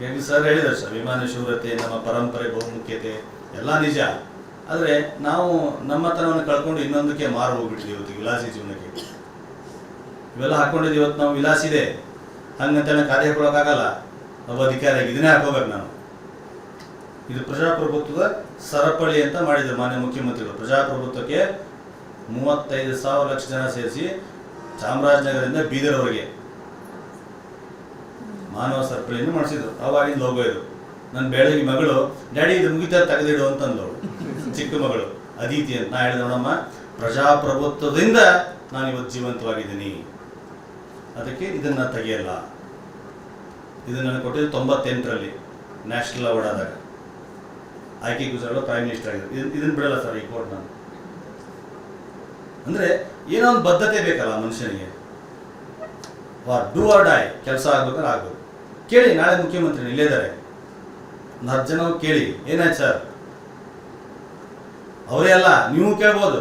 ಹೀಗಾಗಿ ಸರ್ ಹೇಳಿದ್ರು ಸರ್. ವಿಮಾನ ಶೂರತೆ, ನಮ್ಮ ಪರಂಪರೆ, ಬಹುಮುಖ್ಯತೆ ಎಲ್ಲ ನಿಜ. ಆದರೆ ನಾವು ನಮ್ಮತನವನ್ನು ಕಳ್ಕೊಂಡು ಇನ್ನೊಂದಕ್ಕೆ ಮಾರು ಹೋಗ್ಬಿಟ್ಟಿದ್ವಿ ಇವತ್ತು ವಿಲಾಸಿ ಜೀವನಕ್ಕೆ. ಇವೆಲ್ಲ ಹಾಕೊಂಡಿದ್ದು ಇವತ್ತು ನಾವು ವಿಲಾಸಿದೆ ಹಂಗಂತ ಕಾರ್ಯ ಕೊಡೋಕ್ಕಾಗಲ್ಲ. ಒಬ್ಬ ಅಧಿಕಾರಿಯಾಗಿ ಇದನ್ನೇ ಹಾಕೋಬೇಕು ನಾನು. ಇದು ಪ್ರಜಾಪ್ರಭುತ್ವದ ಸರಪಳಿ ಅಂತ ಮಾಡಿದ್ರು ಮಾನ್ಯ ಮುಖ್ಯಮಂತ್ರಿಗಳು. ಪ್ರಜಾಪ್ರಭುತ್ವಕ್ಕೆ ಮೂವತ್ತೈದು ಸಾವಿರ ಲಕ್ಷ ಜನ ಸೇರಿಸಿ ಚಾಮರಾಜನಗರದಿಂದ ಬೀದರ್ವರೆಗೆ. ಮಾನವ ಸರಪಳಿಯನ್ನು ಮಾಡಿಸಿದ್ರು. ಅವಾಗಿನ ಲೋಗೋ ಇದು. ನನ್ನ ಬೆಳಗ್ಗೆ ಮಗಳು, ಡ್ಯಾಡಿ, ಇದು ಮುಗಿತಾ ತೆಗೆದಿಡು ಅಂತಂದು ಚಿಕ್ಕ ಮಗಳು. ಅದಿತಿ ಅಂತ ನಾ ಹೇಳಿದೆ, ನೋಡಮ್ಮ, ಪ್ರಜಾಪ್ರಭುತ್ವದಿಂದ ನಾನು ಇವತ್ತು ಜೀವಂತವಾಗಿದ್ದೀನಿ. ಅದಕ್ಕೆ ಇದನ್ನ ತೆಗೆಯಲ್ಲ. ಇದನ್ನು ನನಗೆ ಕೊಟ್ಟಿದ್ದು ತೊಂಬತ್ತೆಂಟರಲ್ಲಿ ನ್ಯಾಷನಲ್ ಅವಾರ್ಡ್ ಆದಾಗ. ಆಯ್ಕೆ ಗುಜರಾತ್ ಪ್ರೈಮ್ ಮಿನಿಸ್ಟರ್ ಆಗಿದ್ರು. ಇದನ್ನ ಬಿಡಲ್ಲ ಸರ್ ಈ ಕೋರ್ಟ್ ನಾನು ಅಂದ್ರೆ ಏನೋ ಒಂದು ಬದ್ಧತೆ ಬೇಕಲ್ಲ ಮನುಷ್ಯನಿಗೆ. ಡೂ ಆರ್ ಡೈ, ಕೆಲಸ ಆಗ್ಬೇಕಾದ್ರೆ ಆಗ್ಬೇಕು. ಕೇಳಿ, ನಾಳೆ ಮುಖ್ಯಮಂತ್ರಿ ಇಲ್ಲೇ ಇದ್ದಾರೆ. ಒಂದು ಹತ್ತು ಜನ ಕೇಳಿ, ಏನಾಯ್ತು ಸರ್? ಅವರೇ ಅಲ್ಲ, ನೀವು ಕೇಳ್ಬೋದು.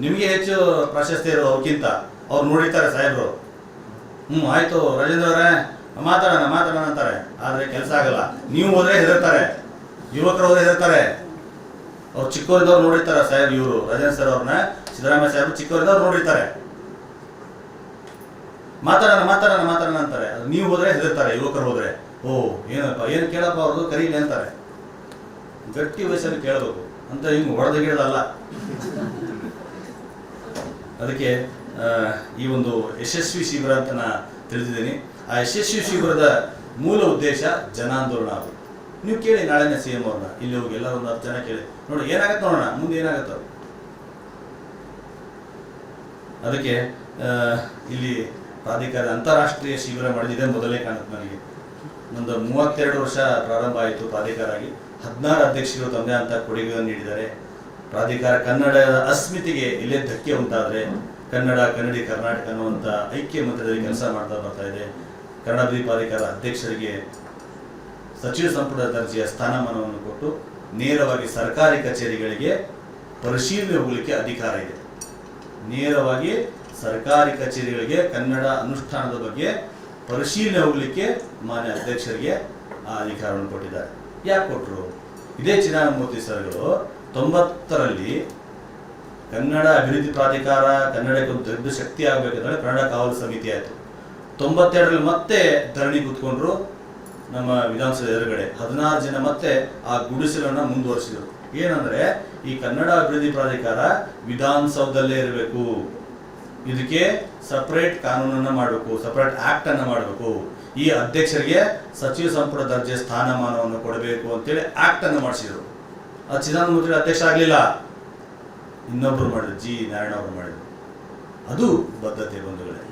ನಿಮಗೆ ಹೆಚ್ಚು ಪ್ರಶಸ್ತಿ ಇರೋದು ಅವ್ರಿಗಿಂತ ಅವ್ರು ನೋಡಿರ್ತಾರೆ ಸಾಹೇಬ್ರು. ಹ್ಞೂ ಆಯಿತು ರಾಜೇಂದ್ರ ಅವರೇ, ಮಾತಾಡೋಣ ಮಾತಾಡೋಣ ಅಂತಾರೆ. ಆದರೆ ಕೆಲಸ ಆಗಲ್ಲ. ನೀವು ಹೋದ್ರೆ ಹೆದರ್ತಾರೆ. ಯುವಕರು ಹೋದ್ರೆ ಹೆದರ್ತಾರೆ. ಅವ್ರು ಚಿಕ್ಕವರಿದ್ದವ್ರು ನೋಡಿರ್ತಾರೆ ಸಾಹೇಬ್ ಇವರು. ರಾಜೇಂದ್ರ ಸರ್ ಅವ್ರನ್ನ ಸಿದ್ದರಾಮಯ್ಯ ಸಾಹೇಬ್ ಚಿಕ್ಕವರಿದ್ದವ್ರು ನೋಡಿರ್ತಾರೆ. ಮಾತಾಡೋಣ ಮಾತಾಡೋಣ ಮಾತಾಡೋಣ ಅಂತಾರೆ. ಅದು ನೀವು ಹೋದ್ರೆ ಹೆದರ್ತಾರೆ, ಯುವಕರು ಹೋದ್ರೆ. ಓ, ಏನಪ್ಪ, ಏನು ಕೇಳಪ್ಪ ಅವ್ರದ್ದು? ಕರೀಲಿ ಅಂತಾರೆ. ಗಟ್ಟಿ ವಯಸ್ಸಲ್ಲಿ ಕೇಳಬೇಕು. ಅಂತ ಹಿಂಗೆ ಹೊಡೆದ ಗಿಡದಲ್ಲ. ಅದಕ್ಕೆ ಈ ಒಂದು ಯಶಸ್ವಿ ಶಿಬಿರ ಅಂತ ನಾ ತಿಳಿದಿದ್ದೀನಿ. ಆ ಯಶಸ್ವಿ ಶಿಬಿರದ ಮೂಲ ಉದ್ದೇಶ ಜನಾಂದೋಲನ ಅದು. ನೀವು ಕೇಳಿ ನಾಳೆನೇ ಸಿ ಎಂ ಅವ್ರನ್ನ. ಇಲ್ಲಿ ಹೋಗಿ ಎಲ್ಲರೂ ಒಂದು ಹತ್ತು ಜನ ಕೇಳಿ. ನೋಡಿ, ಏನಾಗತ್ತೆ ನೋಡೋಣ. ಮುಂದೆ ಏನಾಗತ್ತ ಅದಕ್ಕೆ ಇಲ್ಲಿ ಪ್ರಾಧಿಕಾರ ಅಂತಾರಾಷ್ಟ್ರೀಯ ಶಿಬಿರ ಮಾಡಿದಿದೆ ಮೊದಲೇ ಕಾಣುತ್ತೆ ನನಗೆ. ಒಂದು ಮೂವತ್ತೆರಡು ವರ್ಷ ಪ್ರಾರಂಭ ಆಯಿತು ಪ್ರಾಧಿಕಾರ ಆಗಿ. ಹದಿನಾರು ಅಧ್ಯಕ್ಷರು ತಂದೆ ಅಂತ ಕೊಡುಗೆಯನ್ನು ನೀಡಿದ್ದಾರೆ. ಪ್ರಾಧಿಕಾರ ಕನ್ನಡದ ಅಸ್ಮಿತಿಗೆ ಇಲ್ಲೇ ಧಕ್ಕೆ ಉಂಟಾದರೆ ಕನ್ನಡ, ಕನ್ನಡಿ, ಕರ್ನಾಟಕ ಅನ್ನುವಂಥ ಐಕ್ಯ ಮಂತ್ರದಲ್ಲಿ ಕೆಲಸ ಮಾಡ್ತಾ ಬರ್ತಾ ಇದೆ. ಕನ್ನಡ ಪ್ರಾಧಿಕಾರ ಅಧ್ಯಕ್ಷರಿಗೆ ಸಚಿವ ಸಂಪುಟ ದರ್ಜೆಯ ಸ್ಥಾನಮಾನವನ್ನು ಕೊಟ್ಟು ನೇರವಾಗಿ ಸರ್ಕಾರಿ ಕಚೇರಿಗಳಿಗೆ ಪರಿಶೀಲನೆ ಹೋಗಲಿಕ್ಕೆ ಅಧಿಕಾರ ಇದೆ. ನೇರವಾಗಿ ಸರ್ಕಾರಿ ಕಚೇರಿಗಳಿಗೆ ಕನ್ನಡ ಅನುಷ್ಠಾನದ ಬಗ್ಗೆ ಪರಿಶೀಲನೆ ಹೋಗ್ಲಿಕ್ಕೆ ಮಾನ್ಯ ಅಧ್ಯಕ್ಷರಿಗೆ ಆ ಅಧಿಕಾರವನ್ನು ಕೊಟ್ಟಿದ್ದಾರೆ. ಯಾಕೆ ಕೊಟ್ಟರು ಇದೇ ಚಿನ್ನಾಮೂರ್ತಿ ಸರ್ಗಳು ತೊಂಬತ್ತರಲ್ಲಿ ಕನ್ನಡ ಅಭಿವೃದ್ಧಿ ಪ್ರಾಧಿಕಾರ ಕನ್ನಡಕ್ಕೆ ಒಂದು ದೊಡ್ಡ ಶಕ್ತಿ ಆಗಬೇಕಂದ್ರೆ ಕನ್ನಡ ಕಾವಲು ಸಮಿತಿ ಆಯಿತು. ತೊಂಬತ್ತೆರಡರಲ್ಲಿ ಮತ್ತೆ ಧರಣಿ ಕೂತ್ಕೊಂಡ್ರು ನಮ್ಮ ವಿಧಾನಸಭೆ ಎದುರುಗಡೆ. ಹದಿನಾರು ಜನ ಮತ್ತೆ ಆ ಗುಡಿಸಲನ್ನು ಮುಂದುವರಿಸಿದರು. ಏನಂದ್ರೆ ಈ ಕನ್ನಡ ಅಭಿವೃದ್ಧಿ ಪ್ರಾಧಿಕಾರ ವಿಧಾನಸೌಧದಲ್ಲೇ ಇರಬೇಕು. ಇದಕ್ಕೆ ಸಪರೇಟ್ ಕಾನೂನನ್ನ ಮಾಡಬೇಕು ಸಪರೇಟ್ ಆಕ್ಟ್ ಅನ್ನ ಮಾಡಬೇಕು. ಈ ಅಧ್ಯಕ್ಷರಿಗೆ ಸಚಿವ ಸಂಪುಟ ದರ್ಜೆ ಸ್ಥಾನಮಾನವನ್ನು ಕೊಡಬೇಕು ಅಂತೇಳಿ ಆಕ್ಟ್ ಅನ್ನು ಮಾಡಿಸಿದ್ರು. ಆ ಚಿದಾನಂದ ಅಧ್ಯಕ್ಷ ಆಗಲಿಲ್ಲ. ಇನ್ನೊಬ್ರು ಮಾಡಿದ್ರು, ಜಿ ನಾರಾಯಣ ಅವರು ಮಾಡಿದ್ರು. ಅದು ಬದ್ಧತೆ ಬಂಧುಗಳೇ.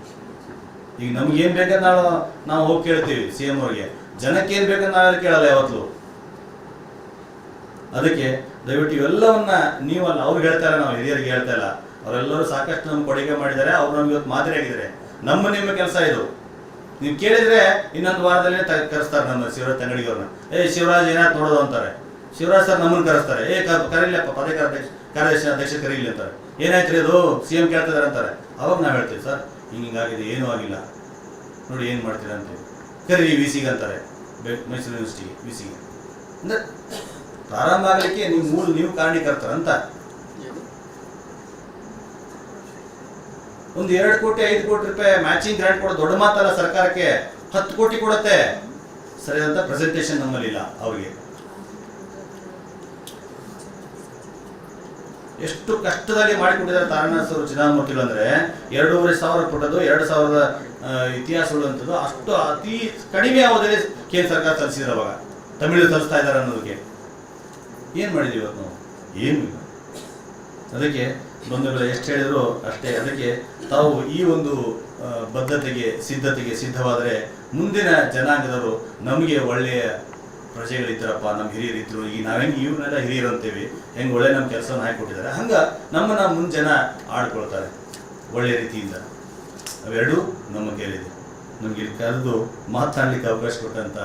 ಈಗ ನಮ್ಗೆ ಏನು ಬೇಕಂತ ನಾವು ನಾವು ಹೋಗಿ ಕೇಳ್ತೀವಿ ಸಿ ಎಂ ಅವರಿಗೆ. ಜನಕ್ಕೆ ಏನು ಬೇಕಂತ ನಾವೆಲ್ಲ ಕೇಳಲ್ಲ ಯಾವತ್ತು. ಅದಕ್ಕೆ ದಯವಿಟ್ಟು ಇವೆಲ್ಲವನ್ನ ನೀವಲ್ಲ, ಅವ್ರು ಹೇಳ್ತಾರೆ ನಾವು ಹಿರಿಯರಿಗೆ ಹೇಳ್ತಾ ಇಲ್ಲ. ಅವರೆಲ್ಲರೂ ಸಾಕಷ್ಟು ನಮ್ಗೆ ಕೊಡುಗೆ ಮಾಡಿದ್ದಾರೆ. ಅವ್ರು ನಮ್ಗೆ ಇವತ್ತು ಮಾದರಿ ಆಗಿದ್ದಾರೆ. ನಮ್ಮ ನಿಮ್ಮ ಕೆಲಸ ಇದು. ನೀವು ಕೇಳಿದ್ರೆ ಇನ್ನೊಂದು ವಾರದಲ್ಲಿ ಕರೆಸ್ತಾರೆ ನಮ್ಮ ಶಿವರಾಜ್ ತಂಗಡಿಗವ್ರನ್ನ. ಏ, ಶಿವರಾಜ್ ಏನಾದ್ರು ನೋಡೋದು ಅಂತಾರೆ. ಶಿವರಾಜ್ ಸರ್ ನಮ್ಮನ್ನು ಕರೆಸ್ತಾರೆ. ಏ ಕರೀಲಪ್ಪ ಪದೇ ಅಧ್ಯಕ್ಷ, ಕಾರ್ಯದರ್ಶಿ, ಅಧ್ಯಕ್ಷ ಕರೀಲಿ ಅಂತಾರೆ. ಏನಾಯ್ತು ರೀ ಅದು? ಸಿ ಎಂ ಕೇಳ್ತಿದಾರೆ ಅಂತಾರೆ. ಅವಾಗ ನಾವು ಹೇಳ್ತೀವಿ, ಸರ್, ಹಿಂಗೆ ಹಿಂಗಾಗಿದೆ ಏನೂ ಆಗಿಲ್ಲ. ನೋಡಿ ಏನು ಮಾಡ್ತೀರಾ ಕರೀರಿ ವಿ ಸಿಗೆ ಅಂತಾರೆ. ಮೈಸೂರು ಯೂನಿವರ್ಸಿಟಿಗೆ, ವಿ ಸಿಗೆ ಅಂದರೆ ಪ್ರಾರಂಭ ಆಗಲಿಕ್ಕೆ ನೀವು ಮೂರು, ನೀವು ಕಾರಣೀಕರ್ತರ ಒಂದು ಎರಡು ಕೋಟಿ, ಐದು ಕೋಟಿ ರೂಪಾಯಿ ಮ್ಯಾಚಿಂಗ್ ಗ್ರಾಂಟ್ ಕೊಡೋ ದೊಡ್ಡ ಮಾತಲ್ಲ ಸರ್ಕಾರಕ್ಕೆ, ಹತ್ತು ಕೋಟಿ ಕೊಡುತ್ತೆ. ಸರಿಯಾದಂಥ ಪ್ರೆಸೆಂಟೇಷನ್ ನಮ್ಮಲ್ಲಿ ಅವ್ರಿಗೆ. ಎಷ್ಟು ಕಷ್ಟದಲ್ಲಿ ಮಾಡಿಕೊಟ್ಟಿದ್ದಾರೆ ತಾರನಾಥರು ಚಿದಾಮೂರ್ತಿಗಳು ಅಂದ್ರೆ, ಎರಡೂವರೆ ಸಾವಿರ ಪುಟದ್ದು ಎರಡು ಸಾವಿರದ ಇತಿಹಾಸಗಳು ಇತಿಹಾಸ ಅಷ್ಟು ಅತಿ ಕಡಿಮೆ ಅವಧಿಯಲ್ಲಿ ಕೇಂದ್ರ ಸರ್ಕಾರ ಸಲ್ಲಿಸಿದ್ರೆ ಅವಾಗ. ತಮಿಳು ಸಲ್ಲಿಸ್ತಾ ಇದ್ದಾರೆ ಅನ್ನೋದಕ್ಕೆ. ಏನು ಮಾಡಿದೀವಿ ಇವತ್ತು ನಾವು? ಏನು ಅದಕ್ಕೆ ಬಂಧುಗಳು ಎಷ್ಟು ಹೇಳಿದ್ರು ಅಷ್ಟೇ. ಅದಕ್ಕೆ ತಾವು ಈ ಒಂದು ಬದ್ಧತೆಗೆ, ಸಿದ್ಧತೆಗೆ ಸಿದ್ಧವಾದರೆ ಮುಂದಿನ ಜನಾಂಗದವರು ನಮಗೆ ಒಳ್ಳೆಯ ಪ್ರಜೆಗಳಿದ್ದಾರಪ್ಪ ನಮ್ಮ ಹಿರಿಯರು ಈಗ ಈಗ ಹೆಂಗೆ, ಇವ್ರನ್ನೆಲ್ಲ ಹಿರಿಯರು ಅಂತೇವಿ. ಹೆಂಗೆ ಒಳ್ಳೆ ನಮ್ಮ ಕೆಲಸವನ್ನು ಹಾಕಿಕೊಟ್ಟಿದ್ದಾರೆ. ಹಂಗೆ ನಮ್ಮನ್ನು ಮುಂದೆ ಜನ ಆಡ್ಕೊಳ್ತಾರೆ ಒಳ್ಳೆಯ ರೀತಿಯಿಂದ. ಅವೆರಡೂ ನಮ್ಮ ಕೈಲಿದೆ ನಮಗೆ ಕರೆದು ಮಾತಾಡಲಿಕ್ಕೆ ಅವಕಾಶ ಕೊಟ್ಟಂತ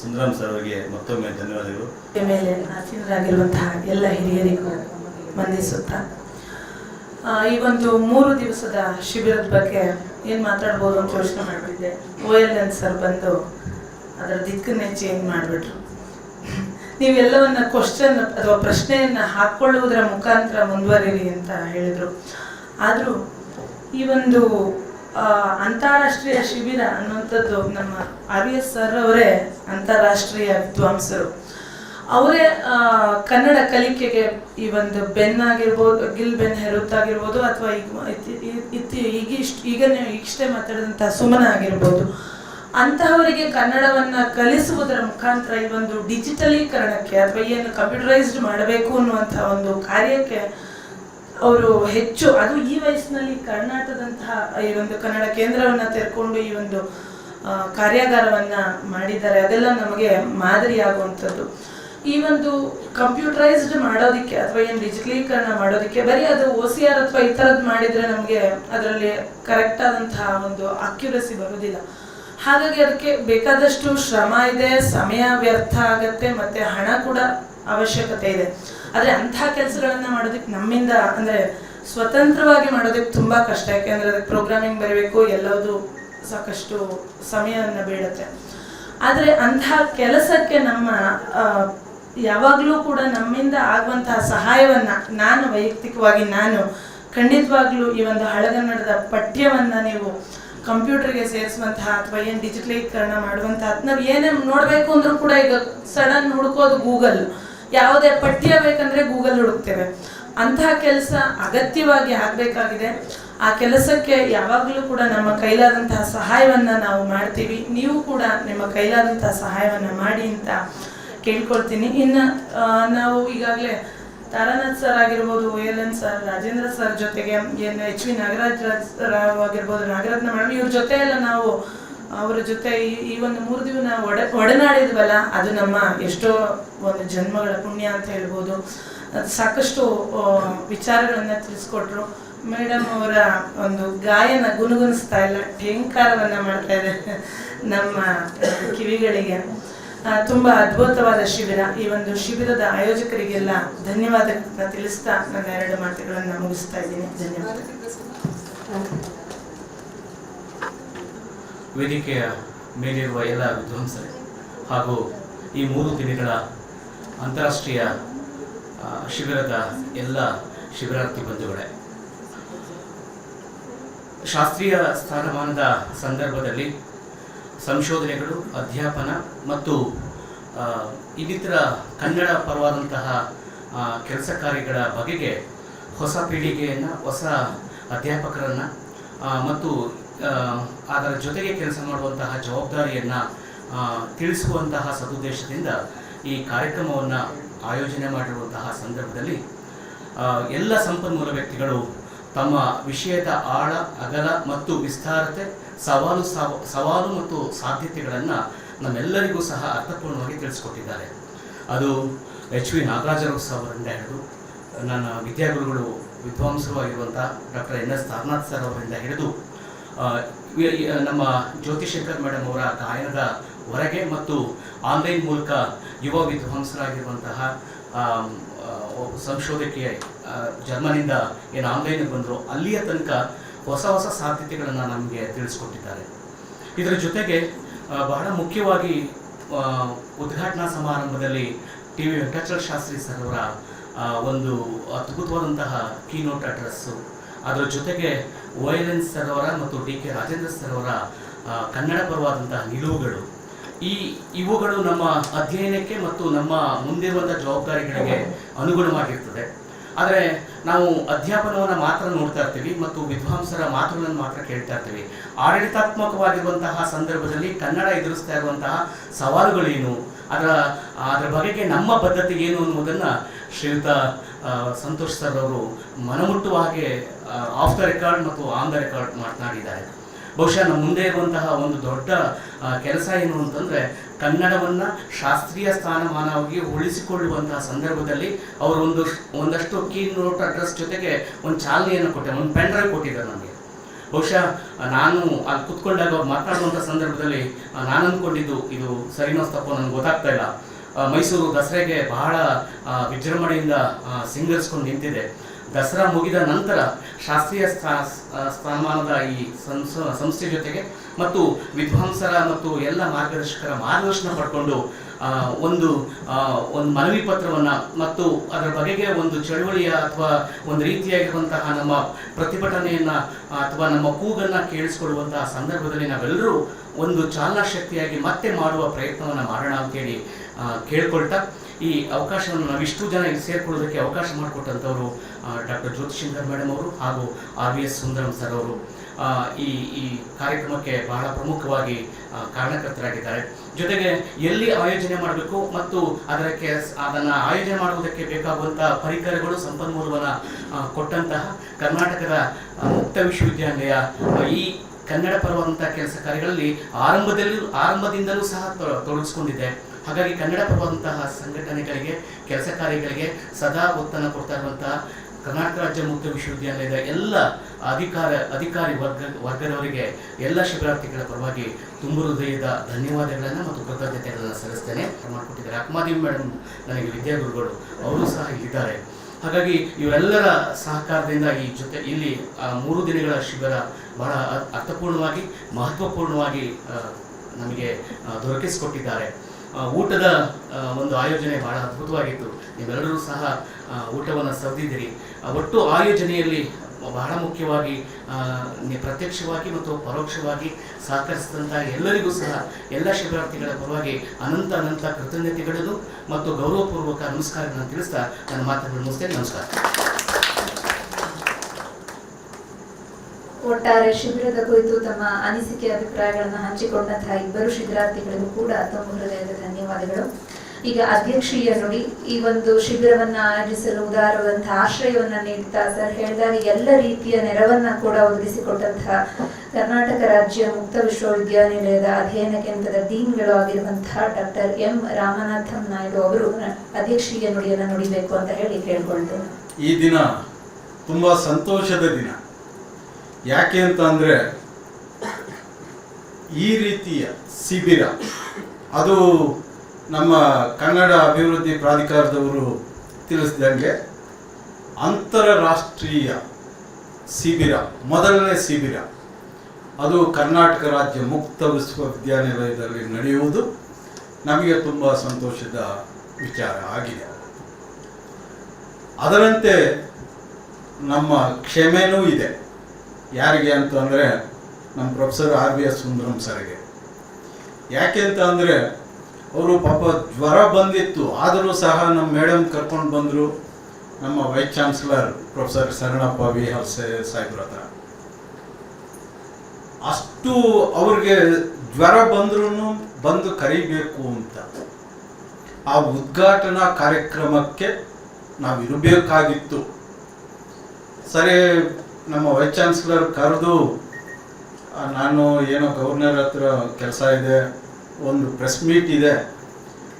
ಸುಂದರಾಮ್ ಸರ್ ಅವರಿಗೆ ಮತ್ತೊಮ್ಮೆ ಧನ್ಯವಾದಗಳು. ಮೇಲೆ ಆಸೀನರಾಗಿರುವಂತಹ ಎಲ್ಲ ಹಿರಿಯರಿಗೂ ವಂದಿಸುತ್ತಾ ಈ ಒಂದು ಮೂರು ದಿವಸದ ಶಿಬಿರದ ಬಗ್ಗೆ ಏನು ಮಾತಾಡ್ಬೋದು ಅಂತ ಯೋಚನೆ ಮಾಡ್ತಿದ್ದೆ. ಓ ಎಲ್ ಎನ್ ಸರ್ ಬಂದು ಅದರ ದಿಕ್ಕನ್ನೇ ಚೇಂಜ್ ಮಾಡಿಬಿಟ್ರು? ನೀವೆಲ್ಲವನ್ನ ಕ್ವಶನ್ ಅಥವಾ ಪ್ರಶ್ನೆಯನ್ನ ಹಾಕ್ಕೊಳ್ಳುವುದರ ಮುಖಾಂತರ ಮುಂದುವರಿರಿ ಅಂತ ಹೇಳಿದ್ರು. ಆದರೂ ಈ ಒಂದು ಅಂತಾರಾಷ್ಟ್ರೀಯ ಶಿಬಿರ ಅನ್ನುವಂಥದ್ದು ನಮ್ಮ ಆರ್ ಎಸ್ ಸರ್ ಅವರೇ ಅಂತಾರಾಷ್ಟ್ರೀಯ ವಿದ್ವಾಂಸರು. ಅವರೇ ಕನ್ನಡ ಕಲಿಕೆಗೆ ಈ ಒಂದು ಬೆನ್ ಆಗಿರ್ಬೋದು, ಗಿಲ್ ಬೆನ್ ಹೆರುತ್ ಆಗಿರ್ಬೋದು ಅಥವಾ ಈಗ ಇತ್ತಿ ಈಗ ನೀವು ಇಷ್ಟೇ ಮಾತಾಡಿದಂಥ ಸುಮನ ಆಗಿರ್ಬೋದು. ಅಂತಹವರಿಗೆ ಕನ್ನಡವನ್ನ ಕಲಿಸುವುದರ ಮುಖಾಂತರ ಈ ಒಂದು ಡಿಜಿಟಲೀಕರಣಕ್ಕೆ ಅಥವಾ ಏನು ಕಂಪ್ಯೂಟರೈಸ್ಡ್ ಮಾಡಬೇಕು ಅನ್ನುವಂಥ ಒಂದು ಕಾರ್ಯಕ್ಕೆ ಅವರು ಹೆಚ್ಚು, ಅದು ಈ ವಯಸ್ಸಿನಲ್ಲಿ ಕರ್ನಾಟಕದಂತಹ ಈ ಒಂದು ಕನ್ನಡ ಕೇಂದ್ರವನ್ನ ತೆರೆಕೊಂಡು ಈ ಒಂದು ಕಾರ್ಯಾಗಾರವನ್ನ ಮಾಡಿದ್ದಾರೆ. ಅದೆಲ್ಲ ನಮಗೆ ಮಾದರಿಯಾಗುವಂಥದ್ದು. ಈ ಒಂದು ಕಂಪ್ಯೂಟರೈಸ್ಡ್ ಮಾಡೋದಕ್ಕೆ ಅಥವಾ ಏನು ಡಿಜಿಟಲೀಕರಣ ಮಾಡೋದಕ್ಕೆ, ಬರೀ ಅದು ಓ ಸಿ ಆರ್ ಅಥವಾ ಈ ಥರದ್ದು ಮಾಡಿದ್ರೆ ನಮಗೆ ಅದರಲ್ಲಿ ಕರೆಕ್ಟ್ ಆದಂತಹ ಒಂದು ಅಕ್ಯುರಸಿ ಬರೋದಿಲ್ಲ. ಹಾಗಾಗಿ ಅದಕ್ಕೆ ಬೇಕಾದಷ್ಟು ಶ್ರಮ ಇದೆ, ಸಮಯ ವ್ಯರ್ಥ ಆಗತ್ತೆ, ಮತ್ತೆ ಹಣ ಕೂಡ ಅವಶ್ಯಕತೆ ಇದೆ. ಆದರೆ ಅಂಥ ಕೆಲಸಗಳನ್ನು ಮಾಡೋದಕ್ಕೆ ನಮ್ಮಿಂದ ಅಂದ್ರೆ ಸ್ವತಂತ್ರವಾಗಿ ಮಾಡೋದಕ್ಕೆ ತುಂಬಾ ಕಷ್ಟ. ಯಾಕೆಂದ್ರೆ ಅದಕ್ಕೆ ಪ್ರೋಗ್ರಾಮಿಂಗ್ ಬರಬೇಕು ಎಲ್ಲವೂ ಸಾಕಷ್ಟು ಸಮಯವನ್ನು ಬೀಳುತ್ತೆ ಆದರೆ ಅಂತಹ ಕೆಲಸಕ್ಕೆ ನಮ್ಮ ಯಾವಾಗಲೂ ಕೂಡ ನಮ್ಮಿಂದ ಆಗುವಂತಹ ಸಹಾಯವನ್ನ ನಾನು ವೈಯಕ್ತಿಕವಾಗಿ ನಾನು ಖಂಡಿತವಾಗ್ಲೂ ಈ ಒಂದು ಹಳಗನ್ನಡದ ಪಠ್ಯವನ್ನು ನೀವು ಕಂಪ್ಯೂಟರ್ಗೆ ಸೇರಿಸುವಂತಹ ಅಥವಾ ಏನು ಡಿಜಿಟಲೀಕರಣ ಮಾಡುವಂತಹ ನಾವು ಏನೇ ನೋಡಬೇಕು ಅಂದ್ರೂ ಕೂಡ ಈಗ ಸಡನ್ ಹುಡುಕೋದು ಗೂಗಲ್. ಯಾವುದೇ ಪಠ್ಯ ಬೇಕಂದ್ರೆ ಗೂಗಲ್ ಹುಡುಕ್ತೇವೆ. ಅಂತಹ ಕೆಲಸ ಅಗತ್ಯವಾಗಿ ಆಗಬೇಕಾಗಿದೆ. ಆ ಕೆಲಸಕ್ಕೆ ಯಾವಾಗಲೂ ಕೂಡ ನಮ್ಮ ಕೈಲಾದಂತಹ ಸಹಾಯವನ್ನ ನಾವು ಮಾಡ್ತೀವಿ. ನೀವು ಕೂಡ ನಿಮ್ಮ ಕೈಲಾದಂತಹ ಸಹಾಯವನ್ನ ಮಾಡಿ ಅಂತ ಕೇಳ್ಕೊಳ್ತೀನಿ. ಇನ್ನು ನಾವು ಈಗಾಗಲೇ ತಾರಾನಾಥ್ ಸರ್ ಆಗಿರ್ಬೋದು L N sir, Rajendra sir ಜೊತೆಗೆ, ಏನು ಎಚ್ ವಿ ನಾಗರಾಜ್ ರಾವ್ ಆಗಿರ್ಬೋದು, ನಾಗರತ್ನ ಮೇಡಮ್, ಇವ್ರ ಜೊತೆ ಎಲ್ಲ ನಾವು, ಅವರ ಜೊತೆ ಈ ಒಂದು ಮೂರು ದಿನ ಒಡ, ಒಡನಾಡಿದ್ವಲ್ಲ, ಅದು ನಮ್ಮ ಎಷ್ಟೋ ಒಂದು ಜನ್ಮಗಳ ಪುಣ್ಯ ಅಂತ ಹೇಳ್ಬೋದು. ಸಾಕಷ್ಟು ವಿಚಾರಗಳನ್ನು ತಿಳಿಸ್ಕೊಟ್ರು. ಮೇಡಮ್ ಅವರ ಒಂದು ಗಾಯನ ಗುನುಗುನಿಸ್ತಾ ಇಲ್ಲ ಠೇಂಕಾರವನ್ನ ಮಾಡ್ತಾ ಇದೆ ನಮ್ಮ ಕಿವಿಗಳಿಗೆ. ತುಂಬಾ ಅದ್ಭುತವಾದ ಶಿಬಿರ. ಈ ಒಂದು ಶಿಬಿರದ ಆಯೋಜಕರಿಗೆಲ್ಲ ಧನ್ಯವಾದ ತಿಳಿಸ್ತಾ ನನ್ನ ಎರಡು ಮಾತುಗಳನ್ನ ಮುಗಿಸ್ತಾ ಇದ್ದೀನಿ. ಧನ್ಯವಾದ. ವೇದಿಕೆಯ ಮೇಲಿರುವ ಎಲ್ಲ ವಿದ್ವಾಂಸರೇ ಹಾಗೂ ಈ ಮೂರು ದಿನಗಳ ಅಂತಾರಾಷ್ಟ್ರೀಯ ಶಿಬಿರದ ಎಲ್ಲ ಶಿಬಿರಾರ್ಥಿ ಬಂಧುಗಳೇ, ಶಾಸ್ತ್ರೀಯ ಸ್ಥಾನಮಾನದ ಸಂದರ್ಭದಲ್ಲಿ ಸಂಶೋಧನೆಗಳು, ಅಧ್ಯಾಪನ ಮತ್ತು ಇನ್ನಿತರ ಕನ್ನಡ ಪರವಾದಂತಹ ಕೆಲಸ ಕಾರ್ಯಗಳ ಬಗೆಗೆ ಹೊಸ ಪೀಳಿಗೆಯನ್ನು, ಹೊಸ ಅಧ್ಯಾಪಕರನ್ನು ಮತ್ತು ಅದರ ಜೊತೆಗೆ ಕೆಲಸ ಮಾಡುವಂತಹ ಜವಾಬ್ದಾರಿಯನ್ನು ತಿಳಿಸುವಂತಹ ಸದುದ್ದೇಶದಿಂದ ಈ ಕಾರ್ಯಕ್ರಮವನ್ನು ಆಯೋಜನೆ ಮಾಡಿರುವಂತಹ ಸಂದರ್ಭದಲ್ಲಿ ಎಲ್ಲ ಸಂಪನ್ಮೂಲ ವ್ಯಕ್ತಿಗಳು ತಮ್ಮ ವಿಷಯದ ಆಳ, ಅಗಲ ಮತ್ತು ವಿಸ್ತಾರತೆ ಸವಾಲು ಸವ- ಸವಾಲು ಮತ್ತು ಸಾಧ್ಯತೆಗಳನ್ನು ನಮ್ಮೆಲ್ಲರಿಗೂ ಸಹ ಅರ್ಥಪೂರ್ಣವಾಗಿ ತಿಳಿಸ್ಕೊಟ್ಟಿದ್ದಾರೆ. ಅದು ಎಚ್ ವಿ ನಾಗರಾಜರು ಅವರಿಂದ ಹಿಡಿದು, ನನ್ನ ವಿದ್ಯಾಗುರುಗಳು ವಿದ್ವಾಂಸರು ಆಗಿರುವಂಥ doctor N S Taranath sir ಅವರಿಂದ ಹಿಡಿದು ನಮ್ಮ ಜ್ಯೋತಿಶಂಕರ್ ಮೇಡಮ್ ಅವರ ಗಾಯನದ ಹೊರಗೆ ಮತ್ತು ಆನ್ಲೈನ್ ಮೂಲಕ ಯುವ ವಿದ್ವಾಂಸರಾಗಿರುವಂತಹ ಸಂಶೋಧಕಿಯ ಜರ್ಮನಿಂದ ಏನು ಆನ್ಲೈನ್ ಬಂದರು ಅಲ್ಲಿಯ ತನಕ ಹೊಸ ಹೊಸ ಸಾಧ್ಯತೆಗಳನ್ನು ನಮಗೆ ತಿಳಿಸ್ಕೊಟ್ಟಿದ್ದಾರೆ. ಇದರ ಜೊತೆಗೆ ಬಹಳ ಮುಖ್ಯವಾಗಿ ಉದ್ಘಾಟನಾ ಸಮಾರಂಭದಲ್ಲಿ T V Venkatachala Shastri sir ಅವರ ಒಂದು ಅದ್ಭುತವಾದಂತಹ ಕೀನೋಟ್ ಅಡ್ರೆಸ್ಸು ಅದರ ಜೊತೆಗೆ ಓ ಎಲ್ ಎನ್ ಸರ್ ಅವರ ಮತ್ತು ಡಿ ಕೆ ರಾಜೇಂದ್ರ ಸರ್ ಅವರ ಕನ್ನಡ ಪರವಾದಂತಹ ನಿಲುವುಗಳು. ಈ ಇವುಗಳು ನಮ್ಮ ಅಧ್ಯಯನಕ್ಕೆ ಮತ್ತು ನಮ್ಮ ಮುಂದಿರುವಂಥ ಜವಾಬ್ದಾರಿಗಳಿಗೆ ಅನುಗುಣವಾಗಿರ್ತದೆ. ಆದರೆ ನಾವು ಅಧ್ಯಾಪನವನ್ನು ಮಾತ್ರ ನೋಡ್ತಾ ಇರ್ತೀವಿ ಮತ್ತು ವಿದ್ವಾಂಸರ ಮಾತುಗಳನ್ನು ಮಾತ್ರ ಕೇಳ್ತಾ ಇರ್ತೀವಿ. ಆಡಳಿತಾತ್ಮಕವಾಗಿರುವಂತಹ ಸಂದರ್ಭದಲ್ಲಿ ಕನ್ನಡ ಎದುರಿಸ್ತಾ ಇರುವಂತಹ ಸವಾಲುಗಳೇನು? ಅದರ ಅದರ ಬಗೆಗೆ ನಮ್ಮ ಬದ್ಧತೆ ಏನು ಅನ್ನುವುದನ್ನು ಶ್ರೀಯುತ ಸಂತೋಷ್ ಸರ್ ಅವರು ಮನಮುಟ್ಟುವ ಹಾಗೆ ಆಫ್ ದ ರೆಕಾರ್ಡ್ ಮತ್ತು ಆನ್ ದ ರೆಕಾರ್ಡ್ ಮಾತನಾಡಿದ್ದಾರೆ. ಬಹುಶಃ ನಮ್ಮ ಮುಂದೆ ಇರುವಂತಹ ಒಂದು ದೊಡ್ಡ ಕೆಲಸ ಏನು ಅಂತಂದ್ರೆ ಕನ್ನಡವನ್ನ ಶಾಸ್ತ್ರೀಯ ಸ್ಥಾನಮಾನವಾಗಿ ಉಳಿಸಿಕೊಳ್ಳುವಂತಹ ಸಂದರ್ಭದಲ್ಲಿ ಅವರು ಒಂದು ಒಂದಷ್ಟು ಕೀ ನೋಟ್ ಅಡ್ರೆಸ್ ಜೊತೆಗೆ ಒಂದು ಚಾಲನೆಯನ್ನು ಕೊಟ್ಟೆ ಒಂದು ಪೆನ್ ಡ್ರೈವ್ ಕೊಟ್ಟಿದ್ದಾರೆ ನನಗೆ ಬಹುಶಃ ನಾನು ಅಲ್ಲಿ ಕುತ್ಕೊಂಡಾಗ ಅವ್ರು ಮಾತನಾಡುವಂಥ ಸಂದರ್ಭದಲ್ಲಿ ನಾನು ಅಂದ್ಕೊಂಡಿದ್ದು ಇದು ಸರಿನೋ ತಪ್ಪೋ ನನಗೆ ಗೊತ್ತಾಗ್ತಾ ಇಲ್ಲ. ಮೈಸೂರು ದಸರೆಗೆ ಬಹಳ ವಿಜೃಂಭಣೆಯಿಂದ ಸಿಂಗರಿಸ್ಕೊಂಡು ನಿಂತಿದೆ. ದಸರಾ ಮುಗಿದ ನಂತರ ಶಾಸ್ತ್ರೀಯ ಸ್ಥಾನಮಾನದ ಈ ಸಂಸ್, ಸಂಸ್ಥೆ ಜೊತೆಗೆ ಮತ್ತು ವಿದ್ವಾಂಸರ ಮತ್ತು ಎಲ್ಲ ಮಾರ್ಗದರ್ಶಕರ ಮಾರ್ಗದರ್ಶನ ಪಡ್ಕೊಂಡು ಒಂದು ಒಂದು ಮನವಿ ಪತ್ರವನ್ನು ಮತ್ತು ಅದರ ಬಗೆಗೆ ಒಂದು ಚಳುವಳಿಯ ಅಥವಾ ಒಂದು ರೀತಿಯಾಗಿರುವಂತಹ ನಮ್ಮ ಪ್ರತಿಭಟನೆಯನ್ನು ಅಥವಾ ನಮ್ಮ ಕೂಗನ್ನು ಕೇಳಿಸಿಕೊಳ್ಳುವಂತಹ ಸಂದರ್ಭದಲ್ಲಿ ನಾವೆಲ್ಲರೂ ಒಂದು ಚಾಲನಾ ಶಕ್ತಿಯಾಗಿ ಮತ್ತೆ ಮಾಡುವ ಪ್ರಯತ್ನವನ್ನು ಮಾಡೋಣ ಅಂತೇಳಿ ಕೇಳ್ಕೊಳ್ತಾ ಈ ಅವಕಾಶವನ್ನು ನಾವಿಷ್ಟು ಜನ ಇಲ್ಲಿ ಸೇರ್ಕೊಳ್ಳೋದಕ್ಕೆ ಅವಕಾಶ ಮಾಡಿಕೊಟ್ಟಂಥವರು ಡಾಕ್ಟರ್ ಜ್ಯೋತಿಶಂಕರ್ ಮೇಡಮ್ ಅವರು ಹಾಗೂ R V S Sundaram sir ಅವರು. ಈ ಈ ಕಾರ್ಯಕ್ರಮಕ್ಕೆ ಬಹಳ ಪ್ರಮುಖವಾಗಿ ಕಾರಣಕರ್ತರಾಗಿದ್ದಾರೆ. ಜೊತೆಗೆ ಎಲ್ಲಿ ಆಯೋಜನೆ ಮಾಡಬೇಕು ಮತ್ತು ಅದಕ್ಕೆ ಅದನ್ನು ಆಯೋಜನೆ ಮಾಡುವುದಕ್ಕೆ ಬೇಕಾಗುವಂತಹ ಪರಿಕರಗಳು ಸಂಪನ್ಮೂಲವನ್ನ ಕೊಟ್ಟಂತಹ ಕರ್ನಾಟಕದ ಮುಕ್ತ ವಿಶ್ವವಿದ್ಯಾಲಯ ಈ ಕನ್ನಡ ಪರವಾದಂಥ ಕೆಲಸ ಕಾರ್ಯಗಳಲ್ಲಿ ಆರಂಭದಲ್ಲಿ, ಆರಂಭದಿಂದಲೂ ಸಹ ತೊಡಗಿಸ್ಕೊಂಡಿದೆ. ಹಾಗಾಗಿ ಕನ್ನಡ ಪರವಾದಂತಹ ಸಂಘಟನೆಗಳಿಗೆ ಕೆಲಸ ಕಾರ್ಯಗಳಿಗೆ ಸದಾ ಒತ್ತನ್ನು ಕೊಡ್ತಾ ಇರುವಂತಹ ಕರ್ನಾಟಕ ರಾಜ್ಯ ಮುಕ್ತ ವಿಶ್ವವಿದ್ಯಾಲಯದ ಎಲ್ಲ ಅಧಿಕಾರ ಅಧಿಕಾರಿ ವರ್ಗ ವರ್ಗದವರಿಗೆ ಎಲ್ಲ ಶಿಬಿರಾರ್ಥಿಗಳ ಪರವಾಗಿ ತುಂಬ ಹೃದಯದ ಧನ್ಯವಾದಗಳನ್ನು ಮತ್ತು ಕೃತಜ್ಞತೆಗಳನ್ನು ಸಲ್ಲಿಸ್ತೇನೆ. ಮಾಡಿಕೊಟ್ಟಿದ್ದಾರೆ ಅಕ್ಮಾದೇವಿ ಮೇಡಮ್ ನನಗೆ ವಿದ್ಯಾಗುರುಗಳು ಅವರು ಸಹ ಇಲ್ಲಿದ್ದಾರೆ. ಹಾಗಾಗಿ ಇವರೆಲ್ಲರ ಸಹಕಾರದಿಂದ ಈ ಜೊತೆ ಇಲ್ಲಿ ಆ, ಮೂರು ದಿನಗಳ ಶಿಬಿರ ಬಹಳ ಅರ್ಥಪೂರ್ಣವಾಗಿ ಮಹತ್ವಪೂರ್ಣವಾಗಿ ನಮಗೆ ದೊರಕಿಸಿಕೊಟ್ಟಿದ್ದಾರೆ. ಊಟದ ಒಂದು ಆಯೋಜನೆ ಬಹಳ ಅದ್ಭುತವಾಗಿತ್ತು. ನೀವೆಲ್ಲರೂ ಸಹ ಊಟವನ್ನು ಸವಿದಿದ್ದೀರಿ ಒಟ್ಟು ಆಯೋಜನೆಯಲ್ಲಿ ಬಹಳ ಮುಖ್ಯವಾಗಿ ಪ್ರತ್ಯಕ್ಷವಾಗಿ ಮತ್ತು ಪರೋಕ್ಷವಾಗಿ ಸಹಕರಿಸಿದಂಥ ಎಲ್ಲರಿಗೂ ಸಹ ಎಲ್ಲ ಶಿಬಿರಾರ್ಥಿಗಳ ಪರವಾಗಿ ಅನಂತ ಅನಂತ ಕೃತಜ್ಞತೆಗಳನ್ನು ಮತ್ತು ಗೌರವಪೂರ್ವಕ ನಮಸ್ಕಾರಗಳನ್ನು ತಿಳಿಸ್ತಾ ನನ್ನ ಮಾತನ್ನು ಮುಗಿಸ್ತೇನೆ. ನಮಸ್ಕಾರ. ಒಟ್ಟಾರೆ ಶಿಬಿರದ ಕುರಿತು ತಮ್ಮ ಅನಿಸಿಕೆ ಅಭಿಪ್ರಾಯಗಳನ್ನು ಹಂಚಿಕೊಂಡಂತಹ ಇಬ್ಬರು ಶಿಬಿರಾರ್ಥಿಗಳಿಗೂ ಕೂಡ ತಮ್ಮ ಹೃದಯದ ಧನ್ಯವಾದಗಳು. ಈಗ ಅಧ್ಯಕ್ಷೀಯ ನುಡಿ, ಈ ಒಂದು ಶಿಬಿರವನ್ನ ಆಯೋಜಿಸಲು ಉದಾರವಾದಂತಹ ಆಶ್ರಯವನ್ನ ನೀಡುತ್ತಾ ಸರ್ ಹೇಳಿದಾಗ ಎಲ್ಲ ರೀತಿಯ ನೆರವನ್ನ ಕೂಡ ಒದಗಿಸಿಕೊಟ್ಟಂತಹ ಕರ್ನಾಟಕ ರಾಜ್ಯ ಮುಕ್ತ ವಿಶ್ವವಿದ್ಯಾನಿಲಯದ ಅಧ್ಯಯನ ಕೇಂದ್ರದ ಡೀನ್ಗಳು ಆಗಿರುವಂತಹ ಡಾಕ್ಟರ್ ಎಂ ರಾಮನಾಥಂ ನಾಯ್ಡು ಅವರು ಅಧ್ಯಕ್ಷೀಯ ನುಡಿಯನ್ನು ನುಡಿಬೇಕು ಅಂತ ಹೇಳಿ ಕೇಳ್ಕೊಳ್ತೇನೆ. ಈ ದಿನ ತುಂಬಾ ಸಂತೋಷದ ದಿನ. ಯಾಕೆ ಅಂತ ಅಂದರೆ ಈ ರೀತಿಯ ಶಿಬಿರ, ಅದು ನಮ್ಮ ಕನ್ನಡ ಅಭಿವೃದ್ಧಿ ಪ್ರಾಧಿಕಾರದವರು ತಿಳಿಸಿದಂಗೆ ಅಂತಾರಾಷ್ಟ್ರೀಯ ಶಿಬಿರ, ಮೊದಲನೇ ಶಿಬಿರ. ಅದು ಕರ್ನಾಟಕ ರಾಜ್ಯ ಮುಕ್ತ ವಿಶ್ವವಿದ್ಯಾನಿಲಯದಲ್ಲಿ ನಡೆಯುವುದು. ನಮಗೆ ತುಂಬ ಸಂತೋಷದ ವಿಚಾರ ಆಗಿದೆ. ಅದರಂತೆ ನಮ್ಮ ಕ್ಷಮೆನೂ ಇದೆ. ಯಾರಿಗೆ ಅಂತ ಅಂದರೆ ನಮ್ಮ professor R B S Sundaram ಸರ್ಗೆ. ಯಾಕೆ ಅಂತ ಅಂದರೆ ಅವರು ಪಾಪ ಜ್ವರ ಬಂದಿತ್ತು, ಆದರೂ ಸಹ ನಮ್ಮ ಮೇಡಮ್ ಕರ್ಕೊಂಡು ಬಂದರು, ನಮ್ಮ vice chancellor professor Sharanappa V Halse ಸಾಹೇಬ್ರ ಹತ್ರ. ಅಷ್ಟು ಅವ್ರಿಗೆ ಜ್ವರ ಬಂದ್ರೂ ಬಂದು ಕರಿಬೇಕು ಅಂತ. ಆ ಉದ್ಘಾಟನಾ ಕಾರ್ಯಕ್ರಮಕ್ಕೆ ನಾವು ಇರಬೇಕಾಗಿತ್ತು ಸರಿ ನಮ್ಮ ವೈಸ್ ಚಾನ್ಸಲರ್ ಕರೆದು ನಾನು ಏನೋ ಗವರ್ನರ್ ಹತ್ರ ಕೆಲಸ ಇದೆ, ಒಂದು ಪ್ರೆಸ್ ಮೀಟ್ ಇದೆ,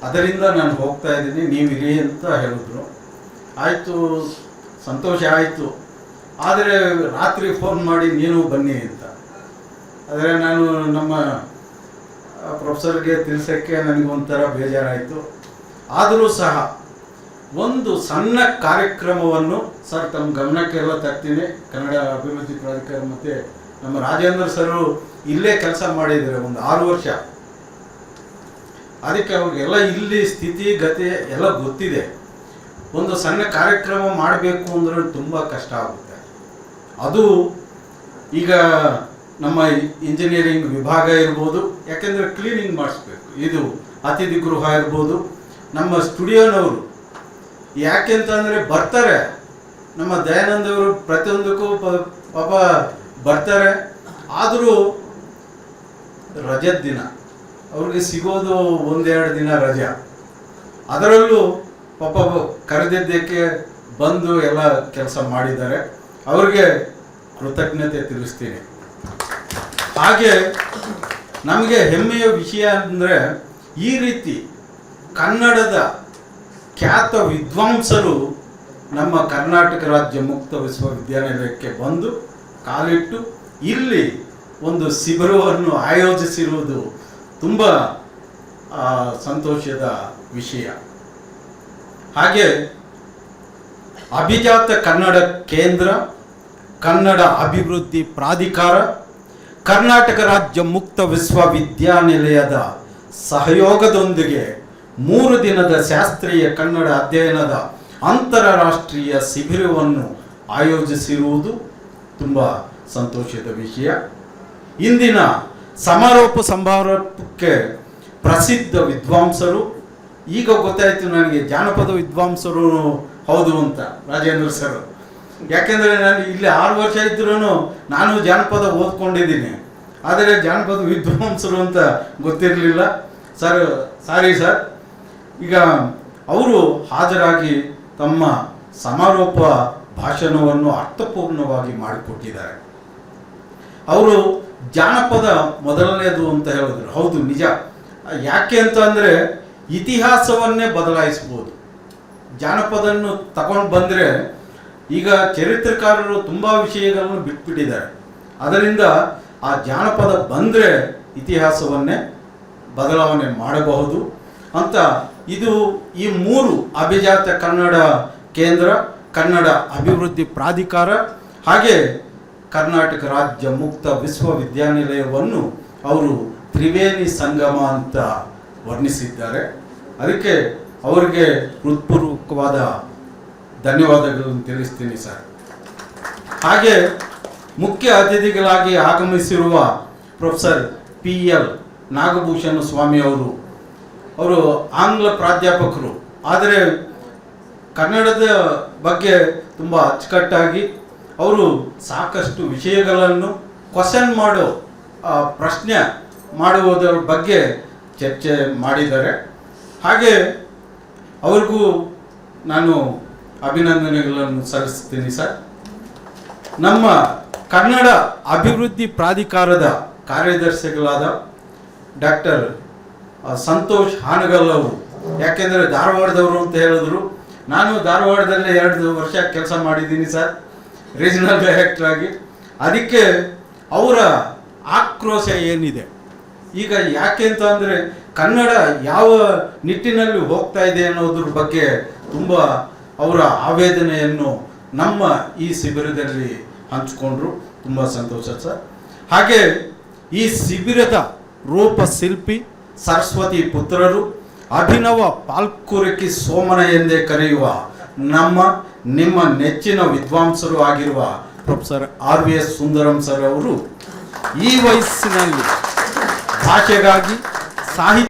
ಅದರಿಂದ ನಾನು ಹೋಗ್ತಾ ಇದ್ದೀನಿ, ನೀವು ಇರಿ ಅಂತ ಹೇಳಿದ್ರು. ಆಯಿತು, ಸಂತೋಷ ಆಯಿತು. ಆದರೆ ರಾತ್ರಿ ಫೋನ್ ಮಾಡಿ ನೀನು ಬನ್ನಿ ಅಂತ. ಆದರೆ ನಾನು ನಮ್ಮ ಪ್ರೊಫೆಸರ್ಗೆ ತಿಳಿಸೋಕ್ಕೆ ನನಗೊಂಥರ ಬೇಜಾರಾಯಿತು. ಆದರೂ ಸಹ ಒಂದು ಸಣ್ಣ ಕಾರ್ಯಕ್ರಮವನ್ನು ಸರ್ ತಮ್ಮ ಗಮನಕ್ಕೆಲ್ಲ ತರ್ತೀನಿ. ಕನ್ನಡ ಅಭಿವೃದ್ಧಿ ಪ್ರಾಧಿಕಾರ ಮತ್ತು ನಮ್ಮ ರಾಜೇಂದ್ರ ಸರ್ ಇಲ್ಲೇ ಕೆಲಸ ಮಾಡಿದ್ದಾರೆ ಒಂದು ಆರು ವರ್ಷ. ಅದಕ್ಕೆ ಅವ್ರಿಗೆಲ್ಲ ಇಲ್ಲಿ ಸ್ಥಿತಿ, ಗತಿ ಎಲ್ಲ ಗೊತ್ತಿದೆ. ಒಂದು ಸಣ್ಣ ಕಾರ್ಯಕ್ರಮ ಮಾಡಬೇಕು ಅಂದ್ರೆ ತುಂಬ ಕಷ್ಟ ಆಗುತ್ತೆ. ಅದು ಈಗ ನಮ್ಮ ಇಂಜಿನಿಯರಿಂಗ್ ವಿಭಾಗ ಇರ್ಬೋದು, ಯಾಕೆಂದರೆ ಕ್ಲೀನಿಂಗ್ ಮಾಡಿಸ್ಬೇಕು. ಇದು ಅತಿಥಿ ಗೃಹ ಇರ್ಬೋದು. ನಮ್ಮ ಸ್ಟುಡಿಯೋನವರು ಯಾಕೆಂತಂದರೆ ಬರ್ತಾರೆ. ನಮ್ಮ ದಯಾನಂದ ಅವರು ಪ್ರತಿಯೊಂದಕ್ಕೂ ಪಾಪ ಬರ್ತಾರೆ. ಆದರೂ ರಜದ ದಿನ. ಅವ್ರಿಗೆ ಸಿಗೋದು ಒಂದೆರಡು ದಿನ ರಜೆ. ಅದರಲ್ಲೂ ಪಾಪ ಕರೆದಿದ್ದಕ್ಕೆ ಬಂದು ಎಲ್ಲ ಕೆಲಸ ಮಾಡಿದ್ದಾರೆ. ಅವ್ರಿಗೆ ಕೃತಜ್ಞತೆ ತಿಳಿಸ್ತೀನಿ. ಹಾಗೆ ನಮಗೆ ಹೆಮ್ಮೆಯ ವಿಷಯ ಅಂದರೆ ಈ ರೀತಿ ಕನ್ನಡದ ಖ್ಯಾತ ವಿದ್ವಾಂಸರು ನಮ್ಮ ಕರ್ನಾಟಕ ರಾಜ್ಯ ಮುಕ್ತ ವಿಶ್ವವಿದ್ಯಾನಿಲಯಕ್ಕೆ ಬಂದು ಕಾಲಿಟ್ಟು ಇಲ್ಲಿ ಒಂದು ಶಿಬಿರವನ್ನು ಆಯೋಜಿಸಿರುವುದು ತುಂಬ ಸಂತೋಷದ ವಿಷಯ. ಹಾಗೆ ಅಭಿಜಾತ ಕನ್ನಡ ಕೇಂದ್ರ, ಕನ್ನಡ ಅಭಿವೃದ್ಧಿ ಪ್ರಾಧಿಕಾರ, ಕರ್ನಾಟಕ ರಾಜ್ಯ ಮುಕ್ತ ವಿಶ್ವವಿದ್ಯಾನಿಲಯದ ಸಹಯೋಗದೊಂದಿಗೆ ಮೂರು ದಿನದ ಶಾಸ್ತ್ರೀಯ ಕನ್ನಡ ಅಧ್ಯಯನದ ಅಂತಾರಾಷ್ಟ್ರೀಯ ಶಿಬಿರವನ್ನು ಆಯೋಜಿಸಿರುವುದು ತುಂಬ ಸಂತೋಷದ ವಿಷಯ. ಇಂದಿನ ಸಮಾರೋಪ ಸಮಾರೋಪಕ್ಕೆ ಪ್ರಸಿದ್ಧ ವಿದ್ವಾಂಸರು, ಈಗ ಗೊತ್ತಾಯಿತು ನನಗೆ ಜಾನಪದ ವಿದ್ವಾಂಸರು ಹೌದು ಅಂತ ರಾಜೇಂದ್ರ ಸರ್ ಯಾಕೆಂದರೆ ನಾನು ಇಲ್ಲಿ ಆರು ವರ್ಷ ಇದ್ರೂ ನಾನು ಜಾನಪದ ಓದ್ಕೊಂಡಿದ್ದೀನಿ. ಆದರೆ ಜಾನಪದ ವಿದ್ವಾಂಸರು ಅಂತ ಗೊತ್ತಿರಲಿಲ್ಲ. ಸರ್ ಸಾರಿ ಸರ್ ಈಗ ಅವರು ಹಾಜರಾಗಿ ತಮ್ಮ ಸಮಾರೋಪ ಭಾಷಣವನ್ನು ಅರ್ಥಪೂರ್ಣವಾಗಿ ಮಾಡಿಕೊಟ್ಟಿದ್ದಾರೆ. ಅವರು ಜಾನಪದ ಮೊದಲನೇದು ಅಂತ ಹೇಳಿದ್ರು. ಹೌದು, ನಿಜ. ಯಾಕೆ ಅಂತ ಅಂದರೆ ಇತಿಹಾಸವನ್ನೇ ಬದಲಾಯಿಸ್ಬೋದು ಜಾನಪದನ್ನು ತಗೊಂಡು ಬಂದರೆ ಈಗ ಚರಿತ್ರಕಾರರು ತುಂಬ ವಿಷಯಗಳನ್ನು ಬಿಟ್ಬಿಟ್ಟಿದ್ದಾರೆ. ಅದರಿಂದ ಆ ಜಾನಪದ ಬಂದರೆ ಇತಿಹಾಸವನ್ನೇ ಬದಲಾವಣೆ ಮಾಡಬಹುದು ಅಂತ ಇದು ಈ ಮೂರು ಅಭಿಜಾತ ಕನ್ನಡ ಕೇಂದ್ರ, ಕನ್ನಡ ಅಭಿವೃದ್ಧಿ ಪ್ರಾಧಿಕಾರ, ಹಾಗೆ ಕರ್ನಾಟಕ ರಾಜ್ಯ ಮುಕ್ತ ವಿಶ್ವವಿದ್ಯಾನಿಲಯವನ್ನು ಅವರು ತ್ರಿವೇಣಿ ಸಂಗಮ ಅಂತ ವರ್ಣಿಸಿದ್ದಾರೆ. ಅದಕ್ಕೆ ಅವರಿಗೆ ಹೃತ್ಪೂರ್ವಕವಾದ ಧನ್ಯವಾದಗಳನ್ನು ತಿಳಿಸ್ತೀನಿ ಸರ್. ಹಾಗೆ ಮುಖ್ಯ ಅತಿಥಿಗಳಾಗಿ ಆಗಮಿಸಿರುವ professor P L Nagabhushana Swamy ಅವರು ಅವರು ಆಂಗ್ಲ ಪ್ರಾಧ್ಯಾಪಕರು. ಆದರೆ ಕನ್ನಡದ ಬಗ್ಗೆ ತುಂಬ ಅಚ್ಚುಕಟ್ಟಾಗಿ ಅವರು ಸಾಕಷ್ಟು ವಿಷಯಗಳನ್ನು ಕ್ವಶನ್ ಮಾಡೋ ಪ್ರಶ್ನೆ ಮಾಡುವುದರ ಬಗ್ಗೆ ಚರ್ಚೆ ಮಾಡಿದ್ದಾರೆ. ಹಾಗೆ ಅವ್ರಿಗೂ ನಾನು ಅಭಿನಂದನೆಗಳನ್ನು ಸಲ್ಲಿಸ್ತೀನಿ ಸರ್. ನಮ್ಮ ಕನ್ನಡ ಅಭಿವೃದ್ಧಿ ಪ್ರಾಧಿಕಾರದ ಕಾರ್ಯದರ್ಶಿಗಳಾದ ಡಾಕ್ಟರ್ ಸಂತೋಷ್ ಹಾನಗಲ್ ಅವರು. ಯಾಕೆಂದರೆ ಧಾರವಾಡದವರು ಅಂತ ಹೇಳಿದ್ರು. ನಾನು ಧಾರವಾಡದಲ್ಲೇ ಎರಡು ವರ್ಷ ಕೆಲಸ ಮಾಡಿದ್ದೀನಿ ಸರ್ ರೀಜನಲ್ ಡೈರೆಕ್ಟರ್ ಆಗಿ. ಅದಕ್ಕೆ ಅವರ ಆಕ್ರೋಶ ಏನಿದೆ? ಈಗ ಯಾಕೆ ಅಂತ ಅಂದರೆ ಕನ್ನಡ ಯಾವ ನಿಟ್ಟಿನಲ್ಲಿ ಹೋಗ್ತಾ ಇದೆ ಅನ್ನೋದ್ರ ಬಗ್ಗೆ ತುಂಬ ಅವರ ಆವೇದನೆಯನ್ನು ನಮ್ಮ ಈ ಶಿಬಿರದಲ್ಲಿ ಹಂಚಿಕೊಂಡ್ರು. ತುಂಬ ಸಂತೋಷ ಸರ್. ಹಾಗೆ ಈ ಶಿಬಿರದ ರೂಪಶಿಲ್ಪಿ ಸರಸ್ವತಿ ಪುತ್ರರು, ಅಭಿನವ ಪಾಲ್ಕುರಕಿ ಸೋಮನ ಎಂದೇ ಕರೆಯುವ ನಮ್ಮ, ನಿಮ್ಮ ನೆಚ್ಚಿನ ವಿದ್ವಾಂಸರು ಆಗಿರುವ professor R V S Sundaram sir ಅವರು ಈ ವಯಸ್ಸಿನಲ್ಲಿ ಭಾಷೆಗಾಗಿ, ಸಾಹಿತ್ಯ